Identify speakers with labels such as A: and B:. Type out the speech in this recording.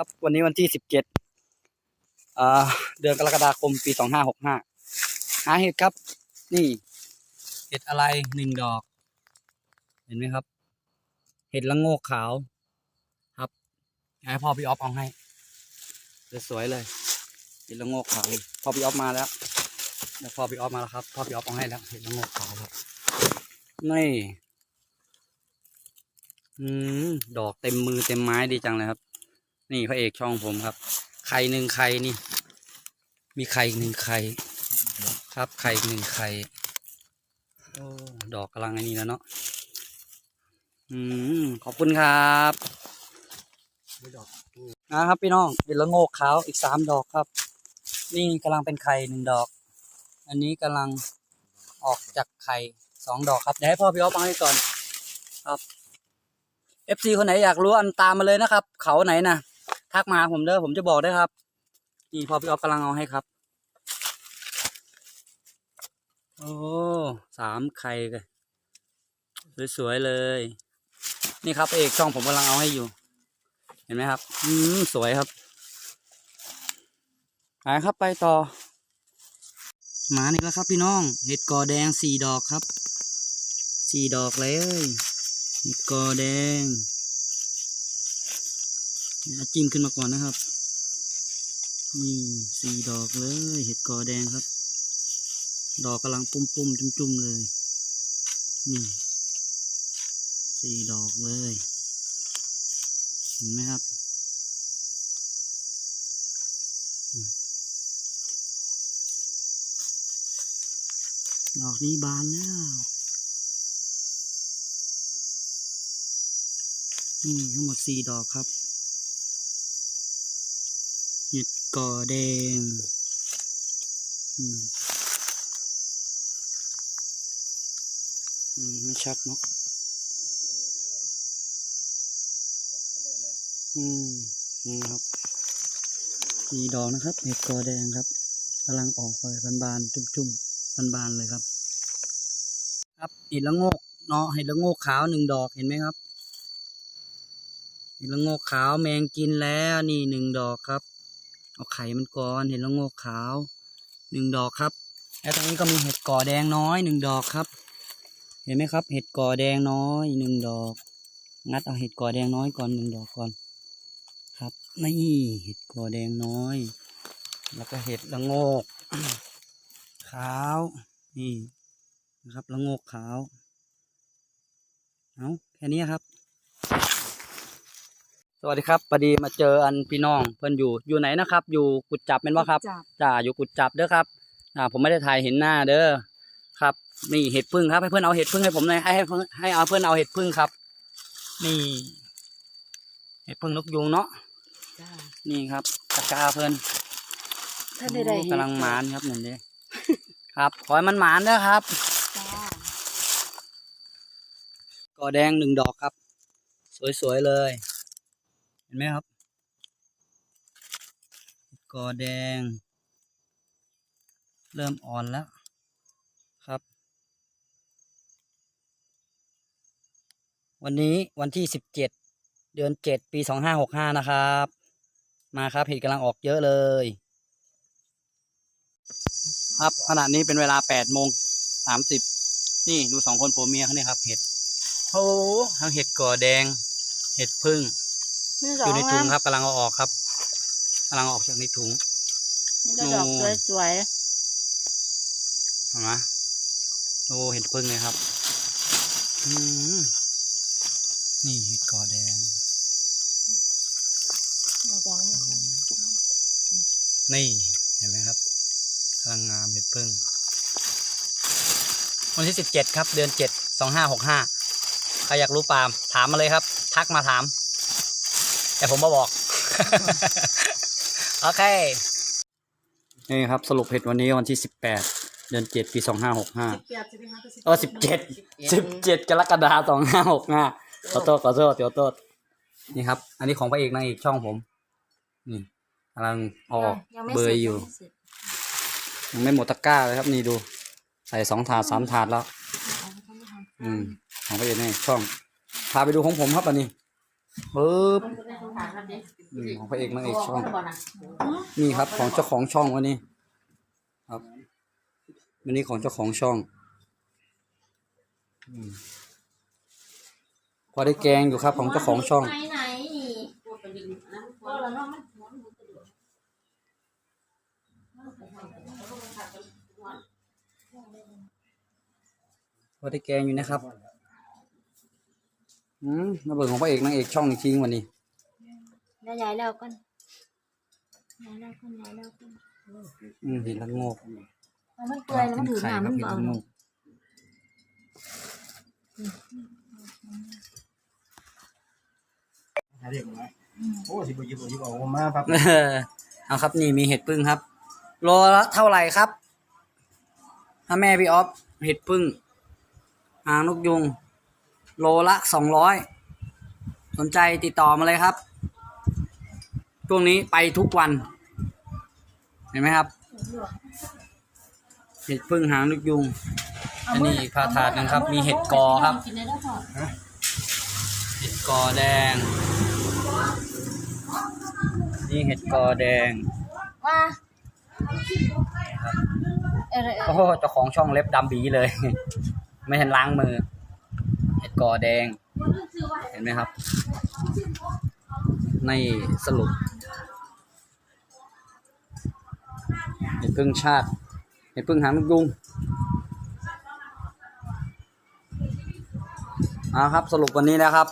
A: ครับวันนี้วันที่สิบเจ็ดเดือนกรกฎาคมปีสองห้าหกห้าหาเห็ดครับ นี่ เห็ดอะไรหนึ่งดอก เห็นไหมครับ เห็ดละโงกขาว ครับให้พ่อพี่ออฟเอาให้สวยเลย เห็ดละโงกขาวพ่อพี่ออฟมาแล้วเดี๋ยวพ่อพี่ออฟมาแล้วครับพ่อพี่ออฟเอาให้แล้วเห็ดละโงกขาวครับนี่อืมดอกเต็มมือเต็มไม้ดีจังเลยครับ นี่พระเอกช่องผมครับ ไข่หนึ่งไข่นี่ มีไข่หนึ่งไข่ครับไข่หนึ่งไข่โอ้ดอกกำลังไอ้นี่แล้วเนาะอืมขอบคุณครับนะครับพี่น้องเป็นละโงกขาวอีกสามดอกครับ นี่กำลังเป็นไข่หนึ่งดอก อันนี้กำลังออกจากไข่สองดอกครับเดี๋ยวให้พ่อพี่อ๊อฟมาให้ก่อนครับเอฟซีคนไหนอยากรู้อันตามมาเลยนะครับ เขาไหนนะ ทักมาผมเด้อผมจะบอกได้ครับนี่พอพี่ออฟกำลังเอาให้ครับ โอ้สามไข่เลยสวยๆเลย นี่ครับเอกช่องผมกำลังเอาให้อยู่ เห็นไหมครับ อืมสวยครับไปครับไปต่อมานี่แล้วครับพี่น้อง เห็ดกอแดงสี่ดอกครับสี่ดอกเลยเห็ดกอแดง จิ้มขึ้นมาก่อนนะครับ นี่สี่ดอกเลย เห็ดกอแดงครับ ดอกกำลังปุ่มปุ่มๆจุ่มๆเลย นี่สี่ดอกเลย เห็นไหมครับดอกนี้บานแล้วนี่ทั้งหมดสี่ดอกครับ เห็ดก่อแดงอืมไม่ชัดเนาะอืมนี่ครับสี่ดอกนะครับ เห็ดกอแดงครับกำลังออกไปบานๆจุ่มๆบานๆเลยครับ ครับเห็ดละโงกเนาะเห็ดละโงกขาวหนึ่งดอกเห็นไหมครับเห็ดละโงกขาวแมงกินแล้วนี่หนึ่งดอกครับ เอาไข่มันก่อนเห็ดละโงกขาวหนึ่งดอกครับ แล้วตรงนี้ก็มีเห็ดก่อแดงน้อยหนึ่งดอกครับ เห็นไหมครับ เห็ดก่อแดงน้อยหนึ่งดอก งัดเอาเห็ดก่อแดงน้อยก่อนหนึ่งดอกก่อน ครับนี่เห็ดก่อแดงน้อย แล้วก็เห็ดละโงก ขาวนี่นะครับละโงกขาว เอาแค่นี้ครับ สวัสดีครับพอดีมาเจออันพี่น้องเพื่อนอยู่อยู่ไหนนะครับ อยู่กุดจับเป็นว่าครับ
B: จับ
A: จ้าอยู่กุดจับเด้อครับอ่าผมไม่ได้ถ่ายเห็นหน้าเด้อครับ นี่เห็ดพึ่งครับ ให้เพื่อนเอาเห็ดพึ่งให้ผมหน่อยให้ให้เพื่อนให้เอาเพื่อนเอาเห็ดพึ่งครับ นี่ เห็ดพึ่งนกยุงเนาะ
B: จ้า
A: นี่ครับตะกร้าเพื่อน
B: ถ้าได้ได้
A: โอ้กำลังหมานครับเหมือนเด้ครับขอให้มันหมานนะครับ
B: จ้า
A: ก่อแดงหนึ่งดอกครับ สวยๆเลย เห็นไหมครับกอแดง เริ่มอ่อนแล้วครับ วันนี้วันที่สิบเจ็ดเดือนเจ็ดปีสองห้าหกห้านะครับ มาครับเห็ดกำลังออกเยอะเลย ครับขณะนี้เป็นเวลาแปดโมงสามสิบนี่ดูสองคนผัวเมียเขาเนี่ยครับเห็ดโอ้ทั้งเห็ดก่อแดง เห็ดพึ่ง
B: นี่
A: อยู่ในถุงครับกำลังเอาออกครับกำลังเอาออกจากในถุง
B: นี่ดอก
A: โน่
B: สวย
A: เห็นไหมโอ้เห็ดพึ่งเลยครับ อืมนี่เห็ดก่อแดง
B: ๆดอกๆนี่ค่ะ
A: นี่เห็นไหมครับกำลังงามเห็ดพึ่ง วันที่สิบเจ็ดครับ เดือนเจ็ดสองห้าหกห้าใครอยากรู้ปาล์มถามมาเลยครับ ทักมาถาม แต่ผมมาบอก โอเค นี่ครับสรุปเห็ดวันนี้วันที่สิบแปดเดือนเจ็ดปีสองห้าหกห้าเออสิบเจ็ดสิบเจ็ดกรกฎาสองห้าหกห้าขอโทษขอโทษเดี๋ยวโทษนี่ครับ อันนี้ของพระเอกนางเอกช่องผม นี่กำลังเอาออก
B: ยังไม่
A: เบ
B: สร็
A: ย
B: จ
A: อยู่
B: งไม่เสร็จ
A: ยังไม่หมดตะกร้าเลยครับนี่ดู ใส่สองถาดสามถาดแล้ว
B: เอาเข้ามาทำ
A: อืมของพระเอกนางเอกช่อง พาไปดูของผมครับอันนี้ ปึ๊บ
B: เอาไปทำ
A: นี่ของพระเอกนางเอกช่องนี่ครับของเจ้าของช่องวันนี้ ครับวันนี้ของเจ้าของช่องอืมพอได้แกงอยู่ครับ ของเจ้าของช่อง
B: ไหนไหนนี่ก็แล้วเนาะมัน
A: พอได้แกงอยู่นะครับ อืมมาเบิ่งของพระเอกนางเอกช่องอีกทีวันนี้
B: แล้วย้ายแล้วกันย้ายแล้วกันย้ายแล้วกัน
A: อืมเห็นละโงก
B: เอามันเปื่อยแล้วมันถือ
A: ไข่
B: หนา
A: ครั
B: มั
A: บ
B: น
A: เห็น
B: เบา
A: ละโงก
C: หาเด็กมาโอ้สิบยิบยิบเอามาครับ
A: เออเอาครับนี่มีเห็ดพึ่งครับ โลละเท่าไหร่ครับถ้าแม่พี่ออฟเห็ดพึ่งหางนกยุง โลละสองร้อยสนใจติดต่อมาเลยครับ ช่วงนี้ไปทุกวัน เห็นไหมครับเห็ดพึ่งหางนกยุง อันนี้อีกพาถาดหนึงครับ มีเห็ดกอครับ
B: กินได้แล้วพอ
A: เห็ดกอแดง นี่เห็ดกอแดง
B: ว่าเออเออ
A: โอ้โหเจ้าของช่องเล็บดำบีเลย ไม่เห็นล้างมือ เห็ดกอแดง เห็นไหมครับ ในสรุปเห็ดพึ่งชาติ เห็ดพึ่งหางนกยุงเอาครับสรุปวันนี้นะครับ